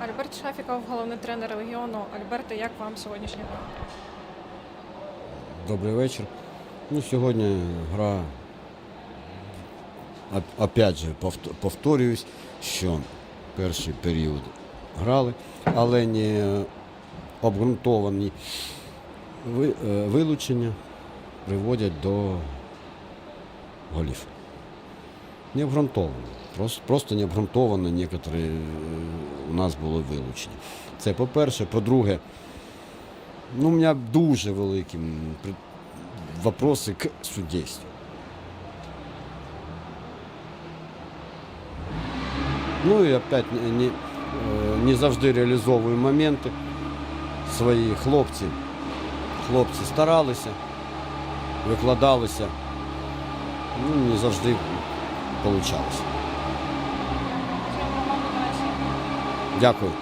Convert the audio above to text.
Альберт Шафіков, головний тренер регіону. Альберте, як вам сьогоднішня гра? Добрий вечір. Ну, сьогодні гра, опять же, повторююсь, що перший період грали, але не обґрунтовані е, вилучення приводять до голів. Не обґрунтовано. Просто, просто не обґрунтовано некоторі е, у нас були вилучені. Це по-перше. По-друге, ну, у мене дуже великі вопросы к судейству. Ну і опять не, не, е, не завжди реалізовую моменти свої хлопці. Хлопці старалися, викладалися. Ну, не завжди вийшло. Дякую.